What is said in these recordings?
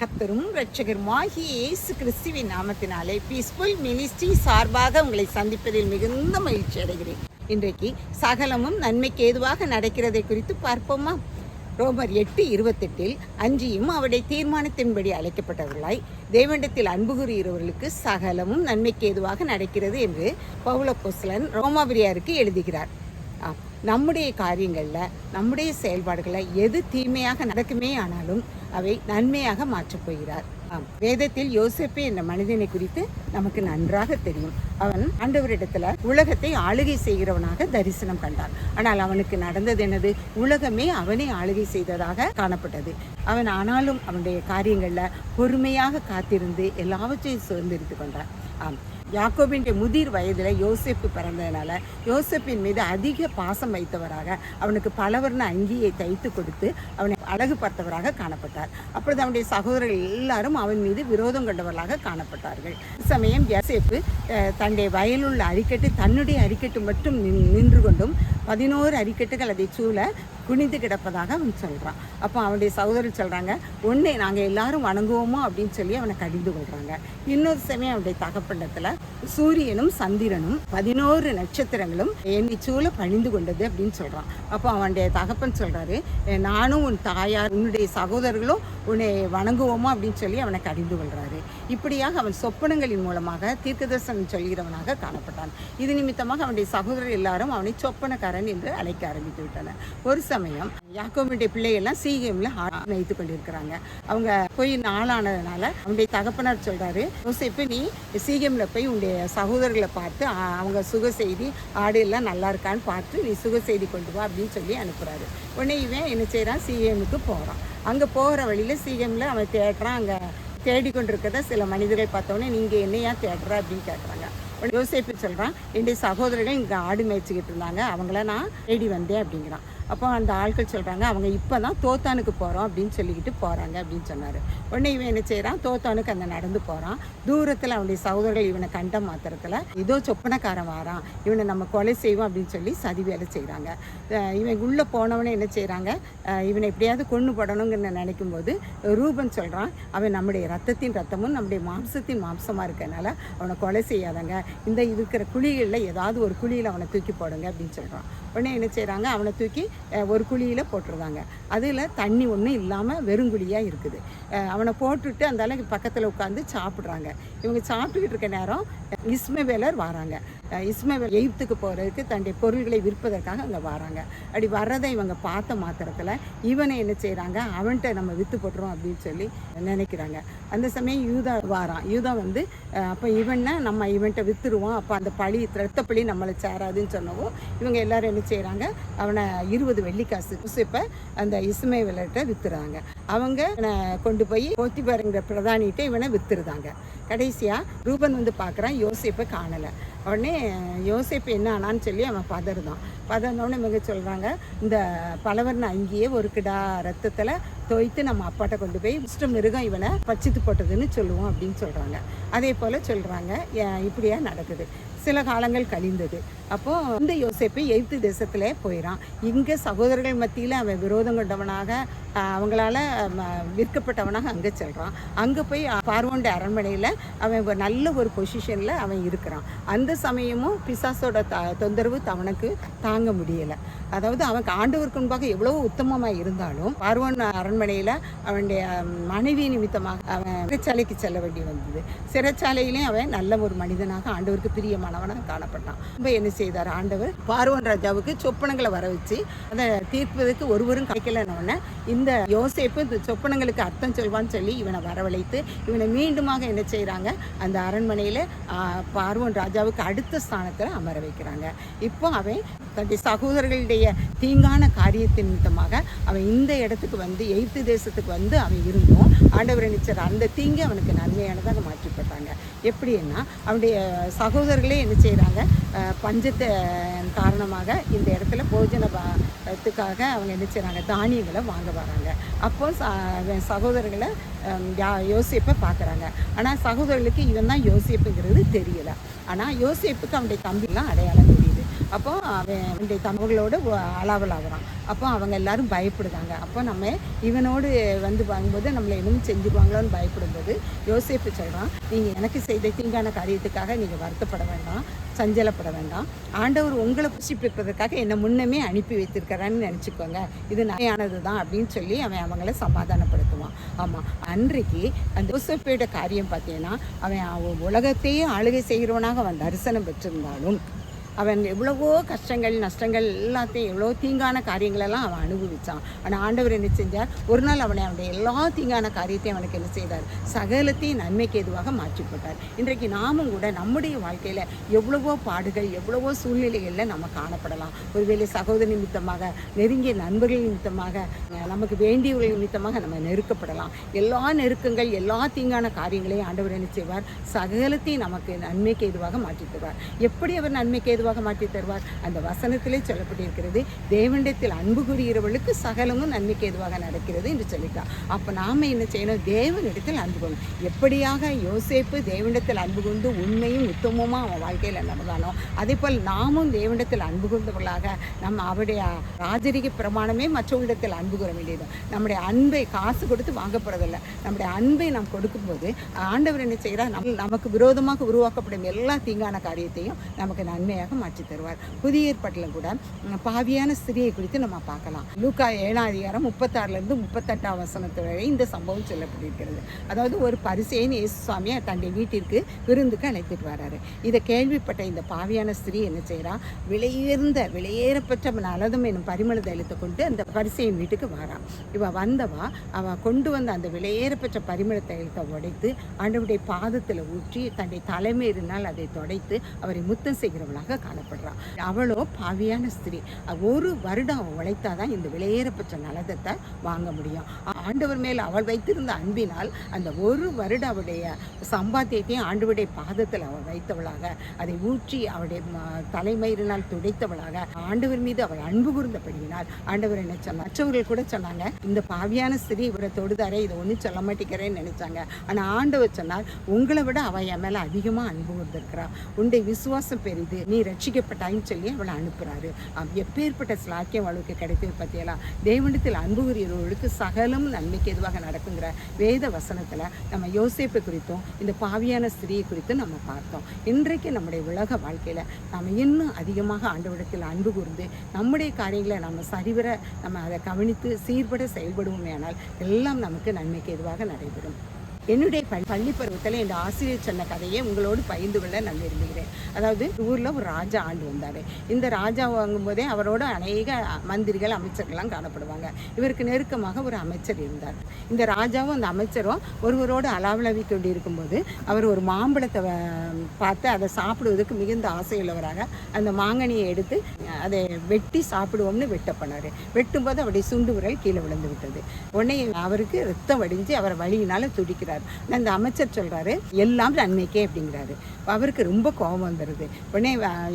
கத்தரும் இரட்சகருமாகிய இயேசு கிறிஸ்துவின் நாமத்தினாலே பீஸ்ஃபுல் மினிஸ்ட்ரி சார்பாக உங்களை சந்திப்பதில் மிகுந்த மகிழ்ச்சி அடைகிறேன். இன்றைக்கு சகலமும் நன்மைக்கு ஏதுவாக நடக்கிறதை குறித்து பார்ப்போமா? ரோமர் எட்டு இருபத்தெட்டில் அஞ்சியும் அவருடைய தீர்மானத்தின்படி அழைக்கப்பட்டவர்களாய் தேவண்டத்தில் அன்பு கூறுகிறவர்களுக்கு சகலமும் நன்மைக்கு ஏதுவாக நடக்கிறது என்று பவுலப்போஸ்லன் ரோமாபிரியாருக்கு எழுதுகிறார். நம்முடைய காரியங்களில் நம்முடைய செயல்பாடுகளில் எது தீமையாக நடக்குமே ஆனாலும் அவை நன்மையாக மாற்றப் போகிறார். ஆம் வேதத்தில் யோசேப்பு என்ற மனிதனை குறித்து நமக்கு நன்றாக தெரியும். அவன் ஆண்டவரிடத்துல உலகத்தை ஆளுகை செய்கிறவனாக தரிசனம் கண்டான். ஆனால் அவனுக்கு நடந்தது என்னது? உலகமே அவனை ஆளுகை செய்ததாக காணப்பட்டது. அவன் ஆனாலும் அவனுடைய காரியங்களில் பொறுமையாக காத்திருந்து எல்லாவற்றையும் சுதந்திரித்து கொண்டான். ஆம் யாக்கோபின் முதிர் வயதில் யோசிப்பு பிறந்ததுனால யோசேப்பின் மீது அதிக பாசம் வைத்தவராக அவனுக்கு பலவர்ண அங்கியை தைத்து கொடுத்து அவனை அழகு பார்த்தவராக காணப்பட்டார். அப்பொழுது அவனுடைய சகோதரர்கள் எல்லாரும் அவன் மீது விரோதம் கொண்டவர்களாக காணப்பட்டார்கள். சமயம் யோசேப்பு அஹ், தன்னுடைய வயலுள்ள அரிக்கட்டு தன்னுடைய அரிக்கட்டு மட்டும் நின்- நின்று கொண்டும் பதினோரு அரிக்கட்டுகள் அதை சூழ குனிந்து கிடப்பதாக அவன் சொல்கிறான் அப்போ அவனுடைய சகோதரி சொல்கிறாங்க ஒன்றே நாங்கள் எல்லாரும் வணங்குவோமோ? அப்படின்னு சொல்லி அவனை கடிந்து கொள்கிறாங்க இன்னொரு சமயம் அவனுடைய தகப்பண்டத்தில் சூரியனும் சந்திரனும் பதினோரு நட்சத்திரங்களும் என்னை சூழ பணிந்து கொண்டது அப்படின்னு சொல்கிறான் அப்போ அவனுடைய தகப்பன் சொல்கிறாரு நானும் உன் தாயார் உன்னுடைய சகோதரர்களும் உன்னை வணங்குவோமோ? அப்படின்னு சொல்லி அவனை கடிந்து கொள்கிறாரு இப்படியாக அவன் சொப்பனங்களின் மூலமாக தீர்க்கதர்சனம் சொல்கிறவனாக காணப்பட்டான். இது நிமித்தமாக அவனுடைய சகோதரர் எல்லாரும் அவனை சொப்பனக்காரன் என்று அழைக்க ஆரம்பித்து விட்டனர். ஒரு சமயம் யாக்கோபுடைய பிள்ளைகள்லாம் சீகேமில் வைத்து கொண்டிருக்கிறாங்க. அவங்க போய் நாளானதுனால அவனுடைய தகப்பனார் சொல்றாரு யோசேப்பு நீ சீகேமில் போய் உன்னுடைய சகோதரர்களை பார்த்து அவங்க சுக செய்தி ஆடு எல்லாம் நல்லா இருக்கான்னு பார்த்து நீ சுக செய்தி கொண்டு வா அப்படின்னு சொல்லி அனுப்புறாரு. உடனே இவன் என்ன செய்கிறான் சிஎம்முக்கு போகிறான் அங்கே போகிற வழியில் சிஎம்மில் அவன் தேடுறான். அங்கே தேடிக்கொண்டிருக்கிறத சில மனிதர்கள் பார்த்தோன்னே நீங்கள் என்னையா தேடுற? அப்படின்னு கேட்குறாங்க யோசிப்பு சொல்கிறான் என்னுடைய சகோதரர்கள் இங்கே ஆடு மேய்ச்சிக்கிட்டு இருந்தாங்க. அவங்கள நான் தேடி வந்தேன் அப்படிங்கிறான். அப்போ அந்த ஆட்கள் சொல்கிறாங்க அவங்க இப்போ தான் தோத்தானுக்கு போகிறோம் அப்படின்னு சொல்லிக்கிட்டு போகிறாங்க அப்படின்னு சொன்னார். உடனே இவன் என்ன செய்கிறான் தோத்தானுக்கு அந்த நடந்து போகிறான் தூரத்தில் அவனுடைய சகோதரர்கள் இவனை கண்ட மாத்திரத்தில் இதோ சொப்பனக்காரன் வாரான். இவனை நம்ம கொலை செய்வோம் அப்படின்னு சொல்லி சதி வேலை செய்கிறாங்க இவன் உள்ளே போனவனே என்ன செய்கிறாங்க இவனை எப்படியாவது கொண்டு போடணுங்கிற நினைக்கும் போது ரூபன் சொல்கிறான் அவன் நம்முடைய ரத்தத்தின் ரத்தமும் நம்முடைய மாம்சத்தின் மாம்சமாக இருக்கிறனால அவனை கொலை செய்யாதங்க. இந்த இருக்கிற குழிகளில் ஏதாவது ஒரு குழியில் அவனை தூக்கி போடுங்க அப்படின்னு சொல்கிறான் உடனே என்ன செய்கிறாங்க அவனை தூக்கி ஒரு குழியில் போட்டுருந்தாங்க. அதில் தண்ணி ஒன்றும் இல்லாமல் வெறுங்குழியாக இருக்குது. அஹ், அவனை போட்டுட்டு அந்த அளவுக்கு பக்கத்தில் உட்காந்து சாப்பிட்றாங்க. இவங்க சாப்பிட்டுக்கிட்டு இருக்க நேரம் இஸ்மவேலர் வராங்க. இஸ்மவேல் எகிப்துக்கு போகிறதுக்கு தன்னுடைய பொருள்களை விற்பதற்காக அங்கே வராங்க. அப்படி வர்றதை இவங்க பார்த்த மாத்திரத்தில் இவனை என்ன செய்கிறாங்க அவன்கிட்ட நம்ம விற்று போட்டுரும் அப்படின்னு சொல்லி நினைக்கிறாங்க. அந்த சமயம் யூதா வாரான். யூதா வந்து அப்போ இவனை நம்ம இவன்கிட்ட விற்றுருவோம் அப்போ அந்த பழி ரத்த பழி நம்மளை சேராதுன்னு சொன்னவும் இவங்க எல்லாரும் என்ன செய்கிறாங்க அவனை இருபது வெள்ளிக்காசு இப்போ அந்த இஸ்மேவேலர்கிட்ட விற்றுறாங்க அவங்க கொண்டு போய் போத்திபாருங்கிற பிரதானிகிட்ட இவனை விற்றுருதாங்க கடைசியாக ரூபன் வந்து பார்க்குறான் யோசிப்பை காணலை. உடனே யோசிப்பு என்ன ஆனான்னு சொல்லி அவன் பதறுதான். பதறினோடனே இவங்க சொல்கிறாங்க இந்த பலவர்ண அங்கேயே ஒரு கிடா ரத்தத்தில் தோய்த்து நம்ம அப்பாட்ட கொண்டு போய் இஷ்ட மிருகம் இவனை பச்சித்து போட்டதுன்னு சொல்லுவோம் அப்படின்னு சொல்கிறாங்க அதே போல் சொல்கிறாங்க இப்படியா நடக்குது? சில காலங்கள் கழிந்தது. அப்போது இந்த யோசிப்பு எய்த்து தேசத்தில் போயிடான் இங்கே சகோதரர்கள் மத்தியில் அவன் விரோதம் கொண்டவனாக அவங்களால விற்கப்பட்டவனாக அங்கே செல்கிறான் அங்கே போய் பார்வோண்ட அரண்மனையில் அவன் நல்ல ஒரு பொசிஷனில் அவன் இருக்கிறான். அந்த சமயமும் பிசாசோட த தொந்தரவு அவனுக்கு தாங்க முடியலை. அதாவது அவன் ஆண்டவருக்கு முன்பாக எவ்வளோ உத்தமமாக இருந்தாலும் பார்வோன் அரண்மனையில் அவனுடைய மனைவி நிமித்தமாக அவன் சிறைச்சாலைக்கு செல்ல வேண்டி வந்தது. சிறைச்சாலையிலையும் அவன் நல்ல ஒரு மனிதனாக ஆண்டவருக்கு பிரியமான பிரியமானவனாக காணப்பட்டான். ரொம்ப என்ன செய்தார் ஆண்டவர்? பார்வன் ராஜாவுக்கு சொப்பனங்களை வர வச்சு அதை தீர்ப்பதற்கு ஒருவரும் கிடைக்கலன்னு இந்த யோசிப்பு இந்த சொப்பனங்களுக்கு அர்த்தம் சொல்வான்னு சொல்லி இவனை வரவழைத்து இவனை மீண்டுமாக என்ன செய்கிறாங்க அந்த அரண்மனையில் பார்வன் ராஜாவுக்கு அடுத்த ஸ்தானத்தில் அமர வைக்கிறாங்க. இப்போ அவன் தன்னுடைய சகோதரர்களுடைய தீங்கான காரியத்தின் நிமித்தமாக அவன் இந்த இடத்துக்கு வந்து எய்த்து தேசத்துக்கு வந்து அவன் இருந்தோம் ஆண்டவர் நிச்சர் அந்த தீங்கு அவனுக்கு நன்மையானதாக மாற்றிப்பட்டாங்க. எப்படின்னா அவனுடைய சகோதரர்களே என்ன செய்கிறாங்க பஞ்சத்தை காரணமாக இந்த இடத்துல போஜனத்துக்காக அவங்க என்ன செய்கிறாங்க தானியங்களை வாங்க வராங்க. அப்போ சகோதரர்களை யா- யோசிப்பை பார்க்குறாங்க ஆனால் சகோதரர்களுக்கு இவன் தான் யோசிப்புங்கிறது தெரியல. ஆனால் யோசிப்புக்கு அவனுடைய தம்பிலாம் அடையாளம் தெரியும் அப்போ அவன் அவனுடைய தமிழோட அளவலாகிறான் அப்போ அவங்க எல்லாரும் பயப்படுதாங்க. அப்போ நம்ம இவனோடு வந்து வாங்கும்போது நம்மளை இன்னும் செஞ்சுக்குவாங்களோன்னு பயப்படும்போது யோசிப்பு சொல்கிறான் நீங்கள் எனக்கு செய்த தீங்கான காரியத்துக்காக நீங்கள் வருத்தப்பட வேண்டாம் சஞ்சலப்பட வேண்டாம். ஆண்டவர் உங்களை புசிப்பிப்பதற்காக என்னை முன்னமே அனுப்பி வைத்திருக்கிறான்னு நினச்சிக்கோங்க. இது நிறையானது தான் அப்படின்னு சொல்லி அவன் அவங்கள சமாதானப்படுத்துவான். ஆமாம் அன்றைக்கு அந்த யோசேப்போட காரியம் பார்த்தீங்கன்னா அவன் அவன் உலகத்தையே ஆளுகை செய்கிறவனாக அவன் தரிசனம் பெற்றிருந்தாலும் அவன் எவ்வளவோ கஷ்டங்கள் நஷ்டங்கள் எல்லாத்தையும் எவ்வளோ தீங்கான காரியங்களெல்லாம் அவன் அனுபவித்தான் ஆனால் ஆண்டவர் என்ன செஞ்சார்? ஒரு நாள் அவனை அவனுடைய எல்லா தீங்கான காரியத்தையும் அவனுக்கு என்ன செய்தார்? சகலத்தையும் நன்மைக்கு எதுவாக மாற்றி போட்டார். இன்றைக்கு நாமும் கூட நம்முடைய வாழ்க்கையில் எவ்வளவோ பாடுகள் எவ்வளவோ சூழ்நிலைகளில் நம்ம காணப்படலாம். ஒருவேளை சகோதரி நிமித்தமாக நெருங்கிய நண்பர்கள் நிமித்தமாக நமக்கு வேண்டியவர்கள் நிமித்தமாக நம்ம நெருக்கப்படலாம். எல்லா நெருக்கங்கள் எல்லா தீங்கான காரியங்களையும் ஆண்டவர் என்ன செய்வார்? சகலத்தையும் நமக்கு நன்மைக்கு எதுவாக மாற்றி தருவார். எப்படி அவர் நன்மைக்கு எதுவாக மாற்றி தருவார். அந்த வசனத்திலே சொல்லப்பட்டிருக்கிறது தேவனிடத்தில் அன்பு கூறுகிறவளுக்கு சகலமும் நன்மைக்கு எதுவாக நடக்கிறது என்று சொல்லிட்டார். அப்போ நாம் என்ன செய்யணும்? தேவனிடத்தில் அன்பு கொள்ளும் எப்படியாக யோசேப்பு தேவனிடத்தில் அன்பு கொண்டு உண்மையும் உத்தமமாக அவன் வாழ்க்கையில் நடந்தானோ அதே போல் நாமும் தேவனிடத்தில் அன்பு கொண்டவர்களாக நம்ம அவருடைய ராஜரிக பிரமாணமே மற்றவர்களிடத்தில் அன்பு கூற வேண்டியது. நம்முடைய அன்பை காசு கொடுத்து வாங்கப்படுறதில்லை நம்முடைய அன்பை நாம் கொடுக்கும்போது ஆண்டவர் என்ன செய்கிறார்? நம்ம நமக்கு விரோதமாக உருவாக்கப்படும் எல்லா தீங்கான காரியத்தையும் நமக்கு நன்மையாக மாற்றி தருவார். புதிய ஏற்பாட்டில் கூட பாவியான ஸ்திரியை குறித்து நம்ம பார்க்கலாம். லூக்கா ஏழாம் அதிகாரம் முப்பத்தாறுலேருந்து முப்பத்தெட்டாம் வசனத்து வரை இந்த சம்பவம் சொல்லப்பட்டிருக்கிறது. அதாவது ஒரு பரிசேன் இயேசு சுவாமியை தன்னுடைய வீட்டிற்கு விருந்துக்கு அழைத்துட்டு வராரு. இதை கேள்விப்பட்ட இந்த பாவியான ஸ்திரீ என்ன செய்கிறா விலையுயர்ந்த விலையேறப்பட்ட நலதம் என்னும் பரிமள தைலத்தை கொண்டு அந்த பரிசையின் வீட்டுக்கு வாரான் இவ வந்தவா அவ கொண்டு வந்த அந்த விலையேறப்பட்ட பரிமள தைலத்தை உடைத்து ஆண்டவருடைய பாதத்தில் ஊற்றி தன்னுடைய தலைமையினால் அதை தொடைத்து அவரை முத்தம் செய்கிறவளாக காணப்படுறான் அவளோ பாவியான ஸ்திரீ. ஒரு வருடம் உழைத்தாதான் இந்த விலையேறப்பட்ட நலதத்தை வாங்க முடியும். ஆண்டவர் மேல் அவள் வைத்திருந்த அன்பினால் அந்த ஒரு வருட அவளுடைய சம்பாத்தியத்தையும் ஆண்டவருடைய பாதத்தில் அவள் வைத்தவளாக அதை ஊற்றி அவளுடைய தலைமயிரினால் துடைத்தவளாக. ஆண்டவர் மீது அவள் அன்பு கூர்ந்தபடியினால் ஆண்டவர் என்ன சொன்னார். மற்றவர்கள் கூட சொன்னாங்க இந்த பாவியான ஸ்திரீ இவரை தொடுதாரே இதை ஒன்றும் சொல்ல மாட்டேங்கிறேன்னு நினைச்சாங்க. ஆனால் ஆண்டவர் சொன்னார் உங்களை விட அவள் என் மேலே அதிகமாக அன்பு கூர்ந்திருக்கிறா. உன்னுடைய விசுவாசம் பெரிது நீ ரட்சிக்கப்பட்டாயின்னு சொல்லி அவளை அனுப்புகிறாரு எப்பேற்பட்ட ஸ்லாக்கியம் அவளுக்கு கிடைத்தது பற்றியெல்லாம் தேவனிடத்தில் அன்பு கூறியவர்களுக்கு சகலம் நன்மைக்கு எதுவாக நடக்குங்கிற வேத வசனத்தில் நம்ம யோசிப்பை குறித்தும் இந்த பாவியான ஸ்திரீயை குறித்தும் நம்ம பார்த்தோம். இன்றைக்கு நம்முடைய உலக வாழ்க்கையில் நம்ம இன்னும் அதிகமாக ஆண்டவிடத்தில் அன்பு கூர்ந்து நம்முடைய காரியங்களை நம்ம சரிவர நம்ம அதை கவனித்து சீர்பட செயல்படுவோமே ஆனால் எல்லாம் நமக்கு நன்மைக்கு எதுவாக நடைபெறும். என்னுடைய பள்ளி பள்ளி பருவத்தில் என் ஆசிரியர் சொன்ன கதையை உங்களோடு பகிர்ந்து கொள்ள நான் விரும்புகிறேன். அதாவது ஊரில் ஒரு ராஜா ஆண்டு வந்தார். இந்த ராஜா வாங்கும்போதே அவரோட அநேக மந்திரிகள் அமைச்சர்கள்லாம் காணப்படுவாங்க. இவருக்கு நெருக்கமாக ஒரு அமைச்சர் இருந்தார். இந்த ராஜாவும் அந்த அமைச்சரும் ஒருவரோடு அலாவலவி கொண்டு இருக்கும்போது அவர் ஒரு மாம்பழத்தை பார்த்து அதை சாப்பிடுவதற்கு மிகுந்த ஆசையுள்ளவராக அந்த மாங்கனியை எடுத்து அதை வெட்டி சாப்பிடுவோம்னு வெட்ட பண்ணார் வெட்டும்போது அவருடைய சுண்டு விரல் கீழே விழுந்து விட்டது. உடனே அவருக்கு ரத்தம் வடிஞ்சு அவர் வழியினால துடிக்கிறார். அந்த அமைச்சர் சொல்றாரு எல்லாம் நன்மைக்கே அப்படிங்கிறாரு. அவருக்கு ரொம்ப கோபம் வந்துடுது உடனே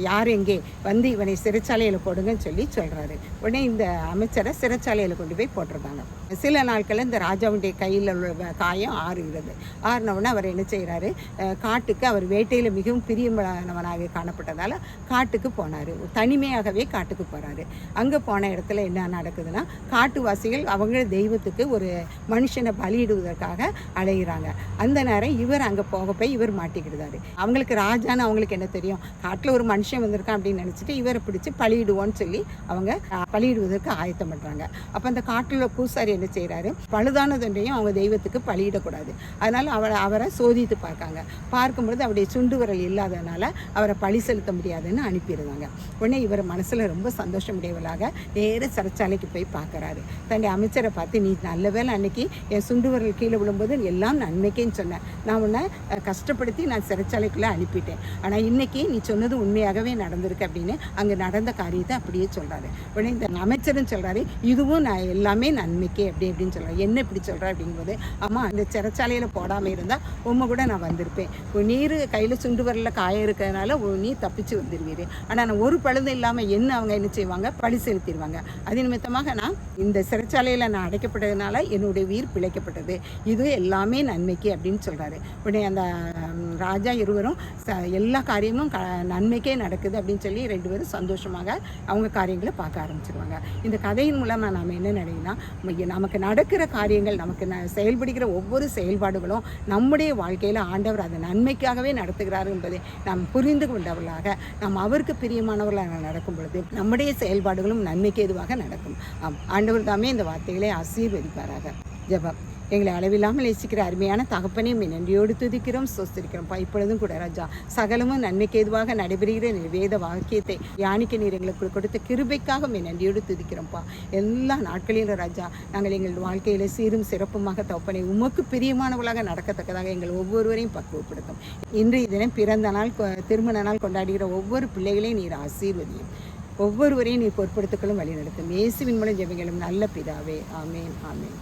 யார் எங்கே? வந்து இவனை சிறைச்சாலையில் போடுங்கன்னு சொல்லி சொல்றாரு. உடனே இந்த அமைச்சரை சிறைச்சாலையில் கொண்டு போய் போட்டிருந்தாங்க. சில நாட்களில் இந்த ராஜாவுடைய கையில் உள்ள காயம் ஆறுகிறது. ஆறினவுடனே அவர் என்ன செய்கிறாரு காட்டுக்கு அவர் வேட்டையில் மிகவும் பிரியமானவனாக காணப்பட்டதால் காட்டுக்கு போனார். தனிமையாகவே காட்டுக்கு போகிறாரு அங்கே போன இடத்துல என்ன நடக்குதுன்னா காட்டுவாசிகள் அவங்க தெய்வத்துக்கு ஒரு மனுஷனை பலியிடுவதற்காக அலைகிறாங்க அந்த நேரம் இவர் அங்கே போக போய் இவர் மாட்டிக்கிடுதாரு அவங்களுக்கு ராஜான்னு அவங்களுக்கு என்ன தெரியும்? காட்டில் ஒரு மனுஷன் வந்திருக்கான் அப்படின்னு நினச்சிட்டு இவரை பிடிச்சி பலியிடுவோன்னு சொல்லி அவங்க பலியிடுவதற்கு ஆயத்தம் பண்ணுறாங்க அப்போ அந்த காட்டில் பூசாரி என்ன செய்கிறாரு பழுதானதொன்றையும் அவங்க தெய்வத்துக்கு பலியிடக்கூடாது. அதனால் அவரை அவரை சோதித்து பார்க்காங்க. பார்க்கும்பொழுது அவருடைய சுண்டு விரல் இல்லாதனால அவரை பழி செலுத்த முடியாதுன்னு அனுப்பிடுறாங்க. உடனே இவர் மனசில் ரொம்ப சந்தோஷம் உடையவளாக நேர சிறைச்சாலைக்கு போய் பார்க்குறாரு. தன்னுடைய அமைச்சரை பார்த்து நீ நல்ல வேளை அன்னைக்கு என் சுண்டு விரல் கீழே விழும்போது எல்லாம் நன்மைக்கேன்னு சொன்னேன். நான் உன்னை கஷ்டப்படுத்தி நான் சிறைச்சாலைக்குள்ளே அனுப்பிட்டேன். ஆனால் இன்றைக்கி நீ சொன்னது உண்மையாகவே நடந்திருக்கு அப்படின்னு அங்கே நடந்த காரியத்தை அப்படியே சொல்கிறாரு உடனே இந்த அமைச்சரும் சொல்கிறாரு இதுவும் நான் எல்லாமே நன்மைக்கே அப்படி அப்படின்னு சொல்கிறேன் என்ன இப்படி சொல்கிற அப்படிங்கும்போது அம்மா இந்த சிறைச்சாலையில் போடாமல் இருந்தால் உண்மை கூட நான் வந்திருப்பேன். உன் நீர் கையில் சுண்டு வரல காய இருக்கிறதுனால உன் நீ தப்பிச்சு வந்துடுவீர் ஆனால் நான் ஒரு பழுது இல்லாமல் என்ன அவங்க என்ன செய்வாங்க? பழி செலுத்திடுவாங்க அது நிமித்தமாக நான் இந்த சிறைச்சாலையில் நான் அடைக்கப்பட்டதுனால என்னுடைய உயிர் பிழைக்கப்பட்டது. இது எல்லாமே நன்மைக்கு அப்படின்னு சொல்கிறாரு உடனே அந்த ராஜா இருவரும் ச எல்லா காரியமும் க நன்மைக்கே நடக்குது அப்படின்னு சொல்லி ரெண்டு பேரும் சந்தோஷமாக அவங்க காரியங்களை பார்க்க ஆரம்பிச்சிருவாங்க. இந்த கதையின் மூலமாக நாம் என்ன நினைக்கணும் நமக்கு நடக்கிற காரியங்கள் நமக்கு ந செயல்படுகிற ஒவ்வொரு செயல்பாடுகளும் நம்முடைய வாழ்க்கையில் ஆண்டவர் அதை நன்மைக்காகவே நடத்துகிறார் என்பதை நாம் புரிந்து கொண்டவர்களாக நாம் அவருக்கு பிரியமானவர்களாக நடக்கும் பொழுது நம்முடைய செயல்பாடுகளும் நன்மைக்கு எதுவாக நடக்கும். ஆம் ஆண்டவர் தாமே இந்த வார்த்தைகளை ஆசீர்வதிப்பாராக. ஜபம். எங்களை அளவில்லாமல் நேசிக்கிற அருமையான தகப்பனையும் உம்மை நன்றியோடு துதிக்கிறோம் சொஸ்திருக்கிறோம்ப்பா இப்பொழுதும் கூட ராஜா சகலமும் நன்மைக்கு எதுவாக நடைபெறுகிற வேத வாக்கியத்தை யானிக்க நீர் எங்களுக்கு கொடுத்த கிருபைக்காக உம்மை நன்றியோடு துதிக்கிறோம்ப்பா எல்லா நாட்களிலும் ராஜா நாங்கள் எங்கள் வாழ்க்கையில் சீரும் சிறப்புமாக தகப்பனை உமக்கு பிரியமானவர்களாக நடக்கத்தக்கதாக எங்கள் ஒவ்வொருவரையும் பக்குவப்படுத்தும். இன்றைய தினம் பிறந்த நாள் திருமண நாள் கொண்டாடுகிற ஒவ்வொரு பிள்ளைகளையும் நீர் ஆசீர்வதியும். ஒவ்வொருவரையும் நீர் பொறுப்படுத்துக்களும் வழிநடத்தும். இயேசுவின் மூலம் ஜெபிகளும் நல்ல பிதாவே. ஆமேன் ஆமேன்.